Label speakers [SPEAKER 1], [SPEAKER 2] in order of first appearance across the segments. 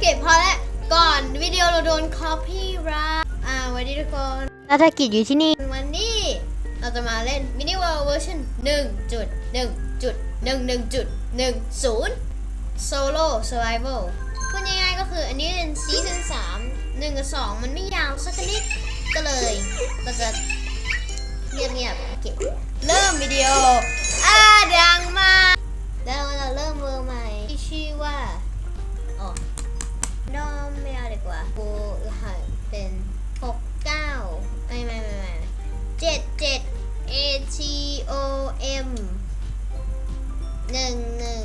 [SPEAKER 1] เคพอแล้วก่อนวิดีโอเราโดน copyright อ่าสวัสดีทุกคน
[SPEAKER 2] แล้วถ้ากิจอยู่ที่นี่
[SPEAKER 1] วันนี้เราจะมาเล่น Mini World Version 1.1.1.10 Solo Survival พูดง่ายๆก็คืออันนี้เป็นซีซั่น3 1กับ2มันไม่ยาวสักนิดก็เลยเราจะเงียบๆโอเคเริ่มวิดีโออ่าดังมากแล้วเราเริ่มเวอร์ใหม่ที่ชื่อว่าอ๋อ นอมไม่เอาดีกว่ากูหันเป็นหกเก้าไม่ไม่ไม่ไม่เจ็ดเจ็ด A T O M หนึ่งหนึ่ง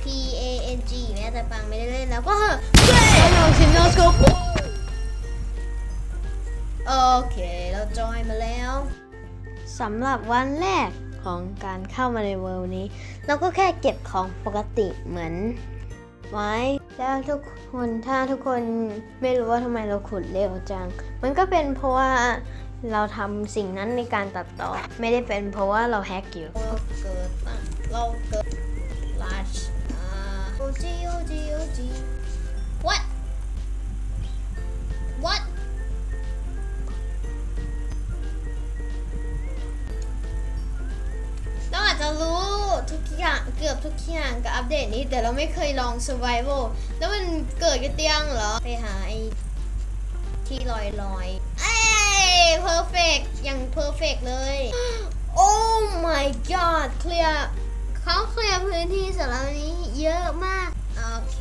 [SPEAKER 1] P A N G แม้แต่ปังไม่ได้เล่นแล้วก็เหอะเย้เราชิมโนสโกปโอเค เราจอยมาแล้ว
[SPEAKER 2] สำหรับวันแรกของการเข้ามาในเวิลด์นี้ เราก็แค่เก็บของปกติเหมือนไม้ แล้วทุกคนถ้าทุกคนไม่รู้ว่าทำไมเราขุดเร็วจัง มันก็เป็นเพราะว่าเราทำสิ่งนั้นในการตัดต่อ ไม่ได้เป็นเพราะว่าเราแฮกอยู่
[SPEAKER 1] เราเกิดมาเราเกิด large อ่า O G O ทุกอย่างกับอัปเดตนี้ แต่เราไม่เคยลอง survival แล้วมันเกิดกันเตียงเหรอ ไปหาไอ้ที่ลอยลอยเอ้ย perfect อย่าง perfect เลย Oh my god เคลียร์เขาเคลียร์พื้นที่สำหรับวันนี้เยอะมาก โอเค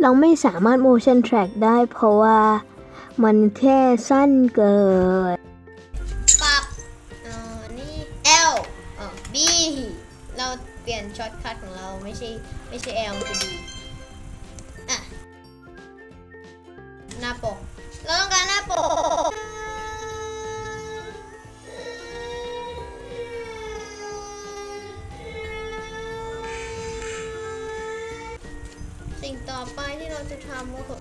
[SPEAKER 2] เราไม่สามารถ motion track ได้เพราะว่ามันแค่สั้นเกิน
[SPEAKER 1] เราเปลี่ยนช็อตคัทของเราไม่ใช่ไม่ใช่ L คือ B อะหน้าปก เราต้องการหน้าปกสิ่งต่อไปที่เราจะทำก็คือ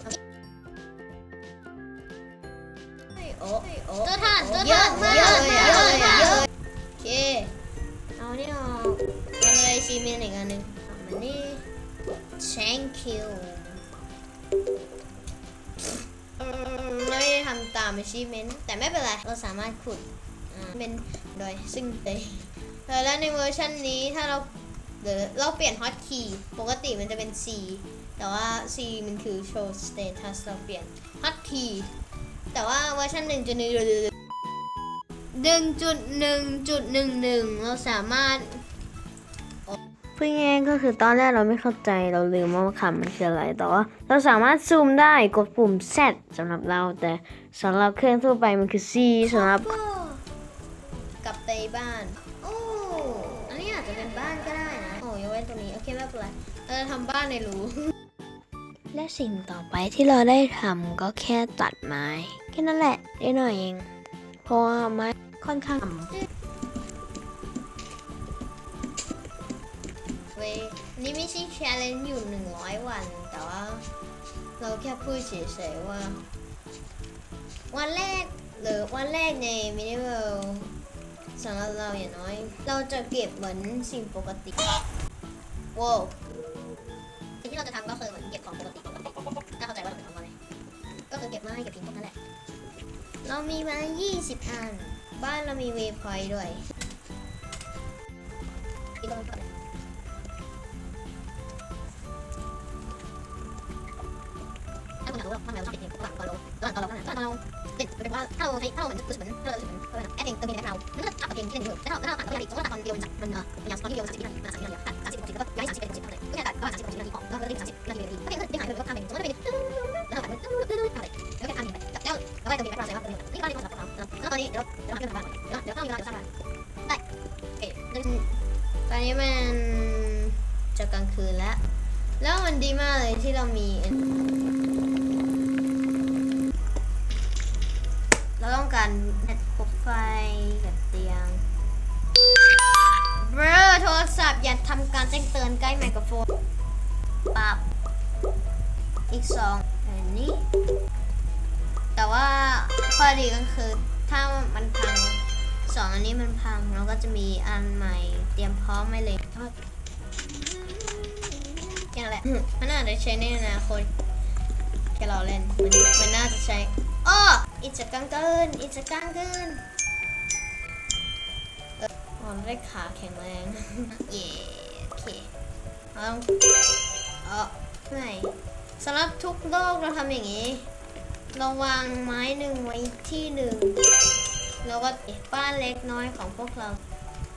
[SPEAKER 1] โอ้โอ้เจอท่านเจอท่านมาก เอาอะไรซีเมนต์อีกอันหนึ่งเอามานี่ thank you เอิ่มไม่ได้ทำตาม achievement แต่ไม่เป็นไร เราสามารถขุดอ่าเป็นโดยซึ่งเตยเออแล้วในเวอร์ชันนี้ถ้าเราหรือเราเปลี่ยน hotkey ปกติมันจะเป็น C แต่ว่า C มันคือ show status เราเปลี่ยน hotkey แต่ว่าเวอร์ชัน1.1 1.1.11เราสามารถ
[SPEAKER 2] พูดง่ายๆก็คือตอนแรกเราไม่เข้าใจเราลืมว่าคำมันคืออะไรแต่ว่าเราสามารถซูมได้กดปุ่ม Z สำหรับเราแต่สำหรับเครื่องทั่วไปมันคือ C สำหรับ
[SPEAKER 1] กลับไปบ้านโอ้อันนี้อาจจะเป็นบ้านก็ได้นะโอ้ยกเว้นตรงนี้โอเคไม่เป็นไรเราจะทำบ้านในรู
[SPEAKER 2] และสิ่งต่อไปที่เราได้ทำก็แค่ตัดไม้แค่นั้นแหละได้หน่อยเองเพราะว่าไม้ค่อนข้าง
[SPEAKER 1] ว้ยนี่ไม่ใช่ challenge อยู่100วัน แต่ว่า เราแค่พูดเฉยๆว่า วันแรกหรือวันแรกใน mini world สำหรับเราอย่างน้อย เราจะเก็บเหมือนสิ่งปกติว้าวสิ่งที่เราจะทำก็คือเหมือนเก็บของปกติถ้าเข้าใจว่าเราจะทำอะไรก็คือเก็บไม้เก็บหินพวกนั่นแหละ เรามีมา 20 อัน บ้านเรามีเวพอยต์ด้วยที่ต้องทำ แต่ถ้าถ้าเราตัดก็ยังอีสมมติว่าตอนเดียวจากมันเออมันยาตอนที่เดียวสามสิบนาทีมันสามสิบนาทีตัดสามสิบนาทีแล้วก็ย้ายสามสิบเป็นสิบนาทีก็แค่ตัดก็สามสิบนาทีของแล้วก็ได้สามสิบนาทีนาทีก็แค่ได้หายไปก็ทำเองสมมติว่าเป็นแล้วตัดอะไรแล้วแค่ทำเองไปแล้วแล้วก็เติมเกมในแอปเราใส่ว่านี่ก็ได้ความสำคัญแล้วตอนนี้เดี๋ยวเดี๋ยวเรื่องบ้านเดี๋ยวเดี๋ยวเข้าเวลาเดี๋ยวสร้างบ้านได้โอเคตอนนี้มันจะกลางคืนแล้วแล้วมันดีมากเลยที่เรามีเราต้องการ การแจ้งเตือนใกล้ไมโครโฟนปรับอีกสองอันนี้ แต่ว่าข้อดีก็คือถ้ามันพังสองอันนี้มันพังเราก็จะมีอันใหม่เตรียมพร้อมไว้เลยอย่างแหละมันน่าจะใช้ในอนาคตแค่เราเล่นมันมันน่าจะใช้อ้ออิจกังเกินอิจกังเกินอออ๋อได้ขาแข็งแรง เย่ เคเอาต้องเออไม่สำหรับทุกโลกเราทำอย่างนี้ เราวางไม้หนึ่งไว้ที่หนึ่งแล้วก็บ้านเล็กน้อยของพวกเรา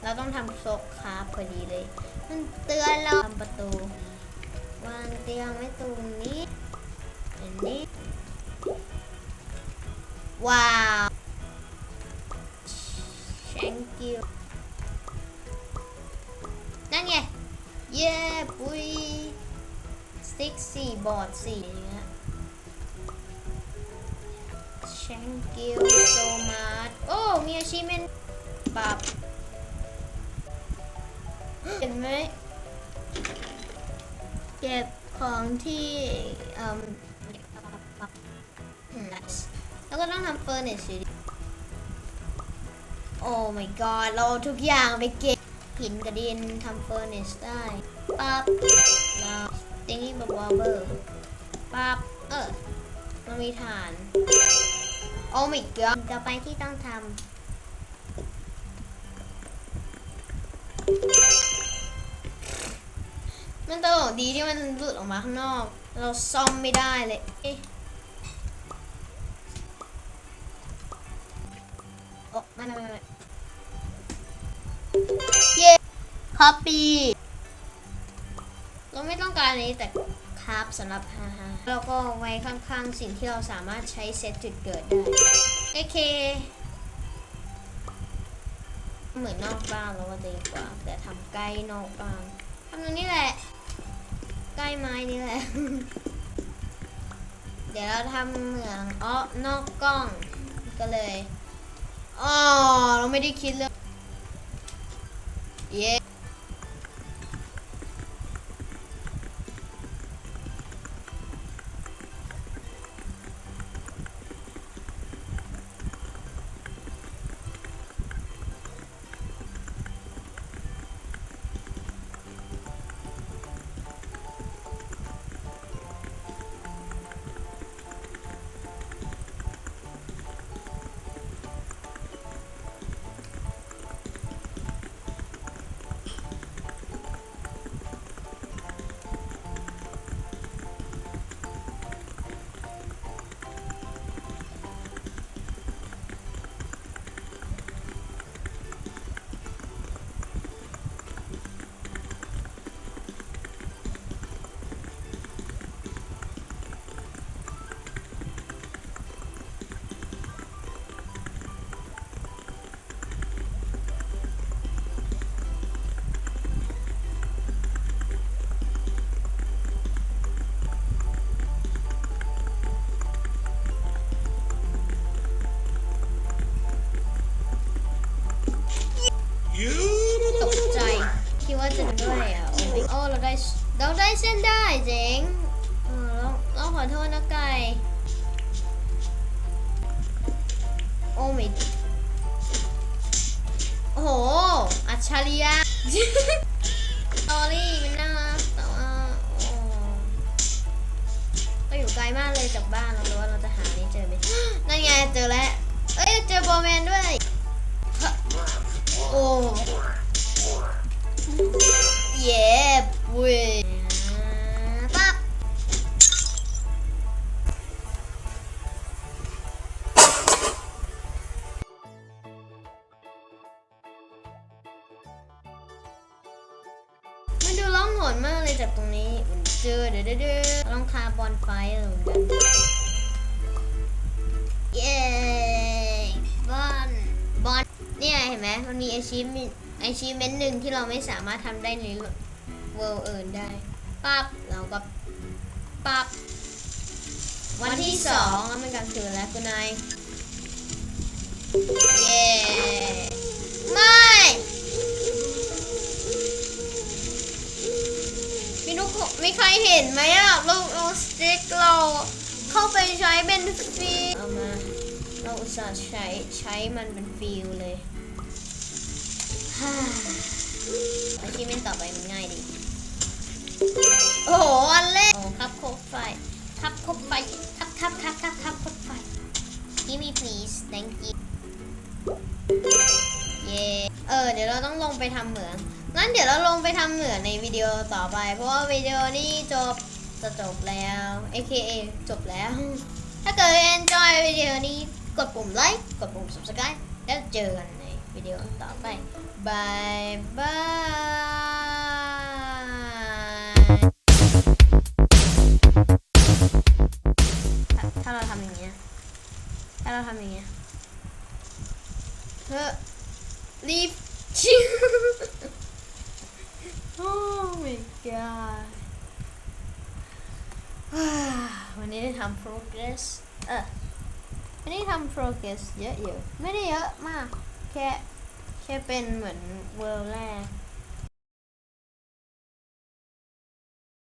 [SPEAKER 1] เราต้องทำโซกคาพอดีเลย มันเตือนเราทำประตู วางเตียงไว้ตรงนี้อันนี้ ว้าว thank you เย้ปุยสติ๊กสี่บอร์ดสี่อย่างเงี้ย thank you so much โอ้ มีอาชีพเป็นปรับเห็นไหม เก็บของที่เอ่มอืมแล้วก็ต้องทำเฟอร์นิเจอร์โอ้ my god เราทุกอย่างไปเก็บ หินกับดินทำเฟอร์เจอร์ได้ปั๊บแล้วติงนี่แบวอเบอร์ปั๊บเออมันมีฐาน โอ้ my god ต่อไปที่ต้องทำมันตลกดีที่มันหลุดออกมาข้างนอก เราซ่อมไม่ได้เลยเอ๊ะโอ้ไม่ไม่ไม่ไม่ คอปปี้เราไม่ต้องการอันนี้แต่ครับสำหรับฮาฮาเราก็ไว้ข้างๆสิ่งที่เราสามารถใช้เซตจุดเกิดได้ โอเค เหมือนนอกบ้านเราว่าจะดีกว่า แต่ทำใกล้นอกบ้านทำตรงนี้แหละ ใกล้ไม้นี่แหละ เดี๋ยวเราทำเหมืองอ๋อนอกกล้องก็เลยอ๋อเราไม่ได้คิดเลยเย้ เราได้เส้นได้เจ๋งเออเราขอโทษนะไก่โอ้ไม่โอ้โห อัจฉริยะตอรี่มันน่ารักแต่ว่าโอ้ก็อยู่ไกลมากเลยจากบ้านเรารู้ว่าเราจะหานี้เจอไหมนั่นไงเจอแล้ว เอ้ยเจอโบแมนด้วยโอ้ เย้ จากตรงนี้มันเจอเด้อเด้อเด้อลองคาร์บอนไฟเหมือนกันเย้บอลบอลเนี่ยเห็นไหมมันมี achievement achievement หนึ่งที่เราไม่สามารถทำได้ในเวิลด์อื่นได้ปั๊บเราก็ปั๊บวันที่สองแล้วมันกลางคืนแล้วคุณนายเย้ม่มี มีใครเห็นไหมอะเราเอาสติกเราเข้าไปใช้เป็นฟิลเอามา เราอุตส่าห์ใช้ใช้มันเป็นฟิลเลยอาชีพต่อไปมันง่ายดี โอ้โหอันเล่โอ้ครับคบไฟครับคบไฟครับครับครับครับครับคบไฟ Give me please thank you เย่เออ เดี๋ยวเราต้องลงไปทำเหมือง งั้นเดี๋ยวเราลงไปทำเหมืองในวิดีโอต่อไป เพราะว่าวิดีโอนี้จบจะจบแล้ว AKA จบแล้ว ถ้าเกิด enjoy วิดีโอนี้กดปุ่มไลค์กดปุ่ม subscribe แล้วเจอกันในวิดีโอต่อไปบายบายถ้าถ้าเราทำอย่างเงี้ยถ้าเราทำอย่างเงี้ยเฮ้อ leave ชิว oh my god วันนี้ได้ทำ progress เออวันนี้ทำ progress เยอะอยู่ ไม่ได้เยอะมาก แค่ แค่เป็นเหมือนเวิร์แรก